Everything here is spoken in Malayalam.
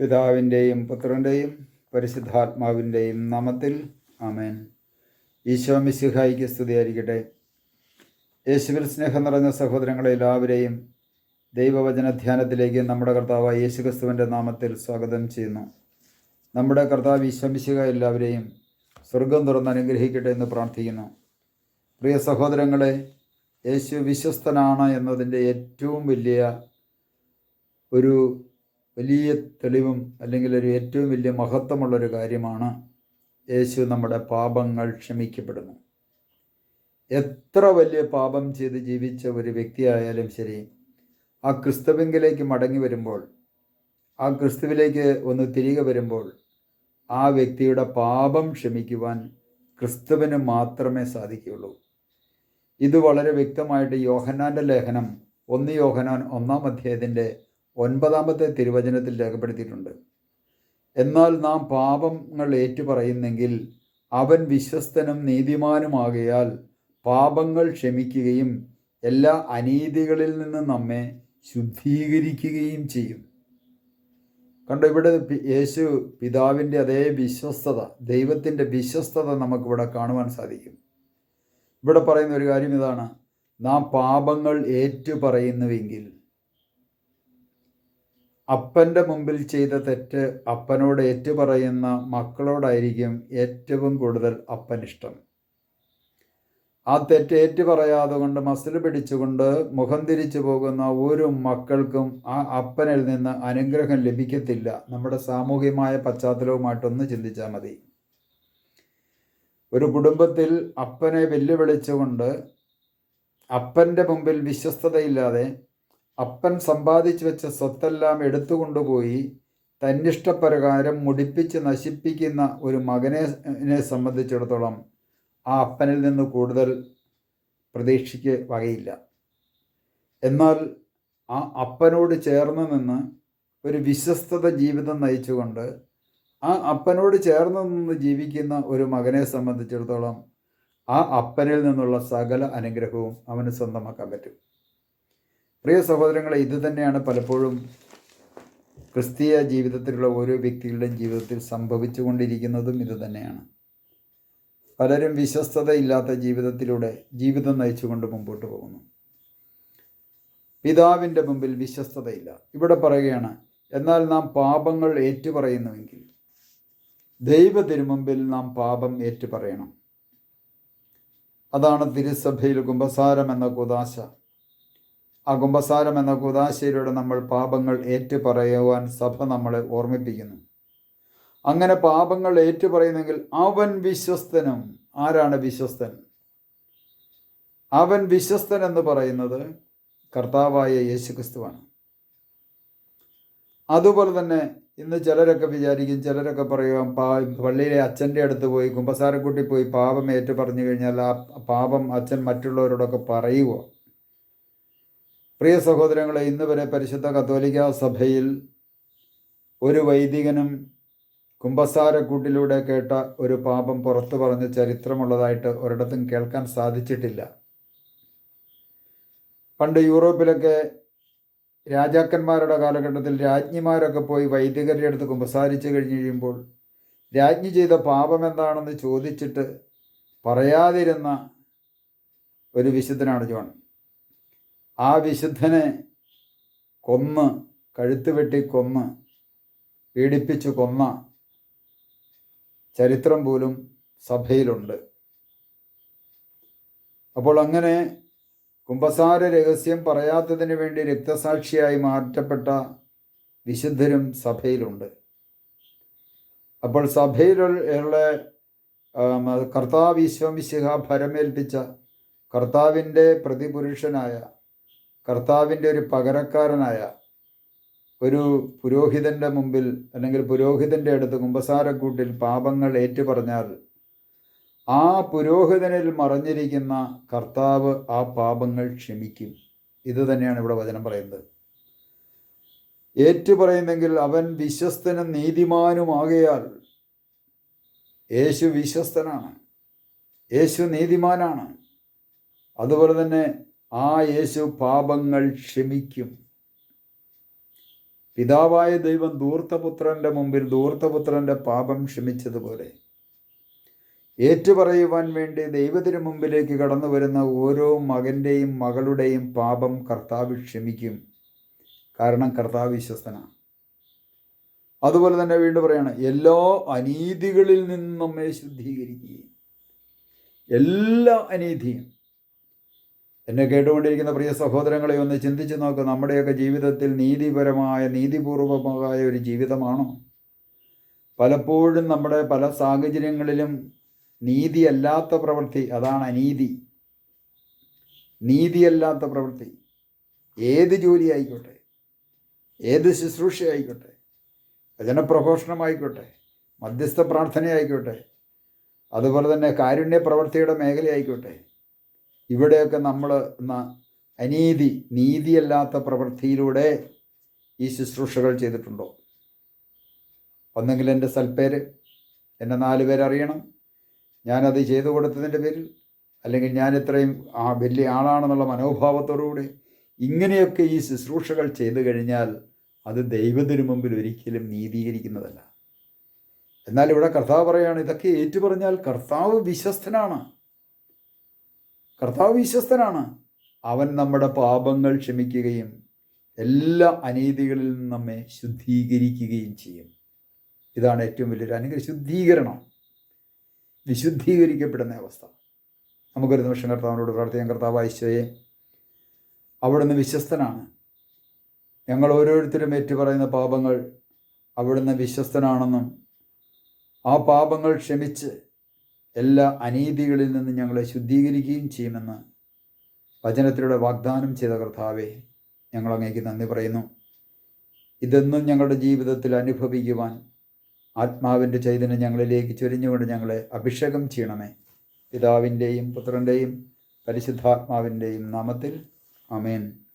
പിതാവിന്റെയും പുത്രന്റെയും പരിശുദ്ധാത്മാവിന്റെയും നാമത്തിൽ ആമേൻ. ഈശോ മിശിഹായിക്ക് സ്തുതിയായിരിക്കട്ടെ. യേശുവിൽ സ്നേഹം നിറഞ്ഞ സഹോദരങ്ങളെ എല്ലാവരെയും ദൈവവചന ധ്യാനത്തിലേക്ക് നമ്മുടെ കർത്താവായ യേശുക്രിസ്തുവിന്റെ നാമത്തിൽ സ്വാഗതം ചെയ്യുന്നു. നമ്മുടെ കർത്താവ് ഈശ്വമിശിക എല്ലാവരെയും സ്വർഗം തുറന്ന് അനുഗ്രഹിക്കട്ടെ എന്ന് പ്രാർത്ഥിക്കുന്നു. പ്രിയ സഹോദരങ്ങളെ യേശു വിശ്വസ്തനാണ് എന്നതിന്റെ ഏറ്റവും വലിയ ഒരു വലിയ തെളിവും അല്ലെങ്കിൽ ഒരു ഏറ്റവും വലിയ മഹത്വമുള്ളൊരു കാര്യമാണ് യേശു നമ്മുടെ പാപങ്ങൾ ക്ഷമിക്കപ്പെടുന്നു. എത്ര വലിയ പാപം ചെയ്ത് ജീവിച്ച ഒരു വ്യക്തിയായാലും ശരി ആ ക്രിസ്തുവിങ്കിലേക്ക് മടങ്ങി വരുമ്പോൾ ആ ക്രിസ്തുവിലേക്ക് ഒന്ന് തിരികെ വരുമ്പോൾ ആ വ്യക്തിയുടെ പാപം ക്ഷമിക്കുവാൻ ക്രിസ്തുവിന് മാത്രമേ സാധിക്കുകയുള്ളൂ. ഇത് വളരെ വ്യക്തമായിട്ട് യോഹന്നാന്റെ ലേഖനം ഒന്ന് യോഹനാൻ ഒന്നാം അധ്യായത്തിന്റെ ഒൻപതാമത്തെ തിരുവചനത്തിൽ രേഖപ്പെടുത്തിയിട്ടുണ്ട്. എന്നാൽ നാം പാപങ്ങൾ ഏറ്റുപറയുന്നെങ്കിൽ അവൻ വിശ്വസ്തനും നീതിമാനുമാകയാൽ പാപങ്ങൾ ക്ഷമിക്കുകയും എല്ലാ അനീതികളിൽ നിന്ന് നമ്മെ ശുദ്ധീകരിക്കുകയും ചെയ്യും. കണ്ടോ ഇവിടെ യേശു പിതാവിന്റെ അതേ വിശ്വസ്തത ദൈവത്തിന്റെ വിശ്വസ്തത നമുക്കിവിടെ കാണുവാൻ സാധിക്കും. ഇവിടെ പറയുന്ന ഒരു കാര്യം ഇതാണ്. നാം പാപങ്ങൾ ഏറ്റുപറയുന്നുവെങ്കിൽ അപ്പന്റെ മുമ്പിൽ ചെയ്ത തെറ്റ് അപ്പനോട് ഏറ്റുപറയുന്ന മക്കളോടായിരിക്കും ഏറ്റവും കൂടുതൽ അപ്പനിഷ്ടം. ആ തെറ്റ് ഏറ്റുപറയാതെ കൊണ്ട് മസിൽ പിടിച്ചുകൊണ്ട് മുഖം തിരിച്ചു പോകുന്ന ഒരു മക്കൾക്കും ആ അപ്പനിൽ നിന്ന് അനുഗ്രഹം ലഭിക്കത്തില്ല. നമ്മുടെ സാമൂഹികമായ പശ്ചാത്തലവുമായിട്ടൊന്ന് ചിന്തിച്ചാൽ മതി. ഒരു കുടുംബത്തിൽ അപ്പനെ വെല്ലുവിളിച്ചുകൊണ്ട് അപ്പന്റെ മുമ്പിൽ വിശ്വസ്തതയില്ലാതെ അപ്പൻ സമ്പാദിച്ചു വെച്ച സ്വത്തെല്ലാം എടുത്തുകൊണ്ടുപോയി തന്നിഷ്ടപ്രകാരം മുടിപ്പിച്ച് നശിപ്പിക്കുന്ന ഒരു മകനെ സംബന്ധിച്ചിടത്തോളം ആ അപ്പനിൽ നിന്ന് കൂടുതൽ പ്രതീക്ഷയ്ക്ക് വകയില്ല. എന്നാൽ ആ അപ്പനോട് ചേർന്ന് നിന്ന് ഒരു വിശ്വസ്തത ജീവിതം നയിച്ചുകൊണ്ട് ആ അപ്പനോട് ചേർന്ന് നിന്ന് ജീവിക്കുന്ന ഒരു മകനെ സംബന്ധിച്ചിടത്തോളം ആ അപ്പനിൽ നിന്നുള്ള സകല അനുഗ്രഹവും അവന് സ്വന്തമാക്കാൻ പറ്റും. പ്രിയ സഹോദരങ്ങളെ ഇത് തന്നെയാണ് പലപ്പോഴും ക്രിസ്തീയ ജീവിതത്തിലുള്ള ഓരോ വ്യക്തികളുടെയും ജീവിതത്തിൽ സംഭവിച്ചുകൊണ്ടിരിക്കുന്നതും ഇത് തന്നെയാണ്. പലരും വിശ്വസ്തതയില്ലാത്ത ജീവിതത്തിലൂടെ ജീവിതം നയിച്ചുകൊണ്ട് മുമ്പോട്ട് പോകുന്നു. പിതാവിന്റെ മുമ്പിൽ വിശ്വസ്തതയില്ല. ഇവിടെ പറയുകയാണ് എന്നാൽ നാം പാപങ്ങൾ ഏറ്റുപറയുന്നുവെങ്കിൽ ദൈവ തിരുമുമ്പിൽ നാം പാപം ഏറ്റുപറയണം. അതാണ് തിരുസഭയിൽ കുംഭസാരം എന്ന കുതാശ ആ കുംഭസാരം എന്ന കുതാശയിലൂടെ നമ്മൾ പാപങ്ങൾ ഏറ്റുപറയുവാൻ സഭ നമ്മളെ ഓർമ്മിപ്പിക്കുന്നു. അങ്ങനെ പാപങ്ങൾ ഏറ്റുപറയുന്നെങ്കിൽ അവൻ വിശ്വസ്തനും. ആരാണ് വിശ്വസ്തൻ? അവൻ വിശ്വസ്തൻ എന്ന് പറയുന്നത് കർത്താവായ യേശുക്രിസ്തുവാണ്. അതുപോലെ തന്നെ ഇന്ന് ചിലരൊക്കെ വിചാരിക്കും ചിലരൊക്കെ പറയുക പാ പള്ളിയിലെ അച്ഛന്റെ അടുത്ത് പോയി കുമ്പസാരക്കുട്ടി പോയി പാപം ഏറ്റു പറഞ്ഞു കഴിഞ്ഞാൽ ആ പാപം അച്ഛൻ മറ്റുള്ളവരോടൊക്കെ പറയുക പ്രിയ സഹോദരങ്ങളെ ഇന്ന് വരെ പരിശുദ്ധ കത്തോലിക്ക സഭയിൽ ഒരു വൈദികനും കുംഭസാരക്കൂട്ടിലൂടെ കേട്ട ഒരു പാപം പുറത്തു പറഞ്ഞ ചരിത്രമുള്ളതായിട്ട് ഒരിടത്തും കേൾക്കാൻ സാധിച്ചിട്ടില്ല. പണ്ട് യൂറോപ്പിലൊക്കെ രാജാക്കന്മാരുടെ കാലഘട്ടത്തിൽ രാജ്ഞിമാരൊക്കെ പോയി വൈദികരുടെ അടുത്ത് കുമ്പസാരിച്ചു കഴിഞ്ഞ് കഴിയുമ്പോൾ രാജ്ഞി ചെയ്ത പാപം എന്താണെന്ന് ചോദിച്ചിട്ട് പറയാതിരുന്ന ഒരു വിശുദ്ധനാണ് ജോൺ. ആ വിശുദ്ധനെ കൊന്ന് കഴുത്ത് വെട്ടി കൊന്ന് പീഡിപ്പിച്ചു കൊന്ന ചരിത്രം പോലും സഭയിലുണ്ട്. അപ്പോൾ അങ്ങനെ കുംഭസാര രഹസ്യം പറയാത്തതിന് വേണ്ടി രക്തസാക്ഷിയായി മാറ്റപ്പെട്ട വിശുദ്ധരും സഭയിലുണ്ട്. അപ്പോൾ സഭയിലുള്ള കർത്താവ് ഈശ്വമിശിഹ ഭരമേൽപ്പിച്ച കർത്താവിന്റെ പ്രതിപുരുഷനായ കർത്താവിന്റെ ഒരു പകരക്കാരനായ ഒരു പുരോഹിതന്റെ മുമ്പിൽ അല്ലെങ്കിൽ പുരോഹിതന്റെ അടുത്ത് കുമ്പസാരക്കൂട്ടിൽ പാപങ്ങൾ ഏറ്റുപറഞ്ഞാൽ ആ പുരോഹിതനിൽ മറഞ്ഞിരിക്കുന്ന കർത്താവ് ആ പാപങ്ങൾ ക്ഷമിക്കും. ഇത് തന്നെയാണ് ഇവിടെ വചനം പറയുന്നത്. ഏറ്റുപറയുന്നെങ്കിൽ അവൻ വിശ്വസ്തനും നീതിമാനുമാകയാൽ യേശു വിശ്വസ്തനാണ്. യേശു നീതിമാനാണ്. അതുപോലെ തന്നെ ആ യേശു പാപങ്ങൾ ക്ഷമിക്കും. പിതാവായ ദൈവം ദൂർത്തപുത്രന്റെ മുമ്പിൽ ദൂർത്തപുത്രന്റെ പാപം ക്ഷമിച്ചതുപോലെ ഏറ്റുപറയുവാൻ വേണ്ടി ദൈവത്തിനു മുമ്പിലേക്ക് കടന്നു വരുന്ന ഓരോ മകന്റെയും മകളുടെയും പാപം കർത്താവ് ക്ഷമിക്കും. കാരണം കർത്താവ് വിശ്വസ്തനാണ്. അതുപോലെ തന്നെ വീണ്ടും പറയാണ് എല്ലാ അനീതികളിൽ നിന്നും നമ്മെ ശുദ്ധീകരിക്കുകയും എല്ലാ അനീതിയും എന്നെ കേട്ടുകൊണ്ടിരിക്കുന്ന പ്രിയ സഹോദരങ്ങളെ ഒന്ന് ചിന്തിച്ച് നോക്കുക നമ്മുടെയൊക്കെ ജീവിതത്തിൽ നീതിപരമായ നീതിപൂർവമായ ഒരു ജീവിതമാണോ? പലപ്പോഴും നമ്മുടെ പല സാഹചര്യങ്ങളിലും നീതിയല്ലാത്ത പ്രവൃത്തി അതാണ് അനീതി. നീതിയല്ലാത്ത പ്രവൃത്തി. ഏത് ജോലി ആയിക്കോട്ടെ ഏത് ശുശ്രൂഷ ആയിക്കോട്ടെ വചനപ്രഘോഷണമായിക്കോട്ടെ മധ്യസ്ഥ പ്രാർത്ഥനയായിക്കോട്ടെ അതുപോലെ തന്നെ കാരുണ്യ പ്രവൃത്തിയുടെ മേഖലയായിക്കോട്ടെ ഇവിടെയൊക്കെ നമ്മൾ അനീതി നീതിയല്ലാത്ത പ്രവൃത്തിയിലൂടെ ഈ ശുശ്രൂഷകൾ ചെയ്തിട്ടുണ്ടോ? ഒന്നെങ്കിൽ എന്റെ സൽപ്പേര് എന്നെ നാല് പേരറിയണം ഞാനത് ചെയ്തു കൊടുത്തതിന്റെ പേരിൽ അല്ലെങ്കിൽ ഞാൻ ഇത്രയും ആ വലിയ ആളാണെന്നുള്ള മനോഭാവത്തോടുകൂടി ഇങ്ങനെയൊക്കെ ഈ ശുശ്രൂഷകൾ ചെയ്തു കഴിഞ്ഞാൽ അത് ദൈവത്തിനു മുമ്പിൽ ഒരിക്കലും നീതീകരിക്കുന്നതല്ല. എന്നാൽ ഇവിടെ കർത്താവ് പറയാണ് ഇതൊക്കെ ഏറ്റുപറഞ്ഞാൽ കർത്താവ് വിശ്വസ്തനാണ്. കർത്താവ് വിശ്വസ്തനാണ്. അവൻ നമ്മുടെ പാപങ്ങൾ ക്ഷമിക്കുകയും എല്ലാ അനീതികളിൽ നിന്നും നമ്മെ ശുദ്ധീകരിക്കുകയും ചെയ്യും. ഇതാണ് ഏറ്റവും വലിയൊരു അനുഗ്രഹം. ശുദ്ധീകരണം. വിശുദ്ധീകരിക്കപ്പെടുന്ന അവസ്ഥ. നമുക്കൊരു നിമിഷം കർത്താവിനോട് പ്രാർത്ഥിക്കാം. കർത്താവ് ഐശ്വയെ അവിടുന്ന് വിശ്വസ്തനാണ്. ഞങ്ങൾ ഓരോരുത്തരും ഏറ്റുപറയുന്ന പാപങ്ങൾ അവിടുന്ന് വിശ്വസ്തനാണെന്നും ആ പാപങ്ങൾ ക്ഷമിച്ച് എല്ലാ അനീതികളിൽ നിന്ന് ഞങ്ങളെ ശുദ്ധീകരിക്കുകയും ചെയ്യുമെന്ന് വചനത്തിലൂടെ വാഗ്ദാനം ചെയ്ത കർത്താവെ ഞങ്ങൾ അങ്ങേക്ക് നന്ദി പറയുന്നു. ഇതെന്നും ഞങ്ങളുടെ ജീവിതത്തിൽ അനുഭവിക്കുവാൻ ആത്മാവിന്റെ ചൈതന്യം ഞങ്ങളിലേക്ക് ചൊരിഞ്ഞുകൊണ്ട് ഞങ്ങളെ അഭിഷേകം ചെയ്യണമേ. പിതാവിന്റെയും പുത്രന്റെയും പരിശുദ്ധാത്മാവിന്റെയും നാമത്തിൽ അമേൻ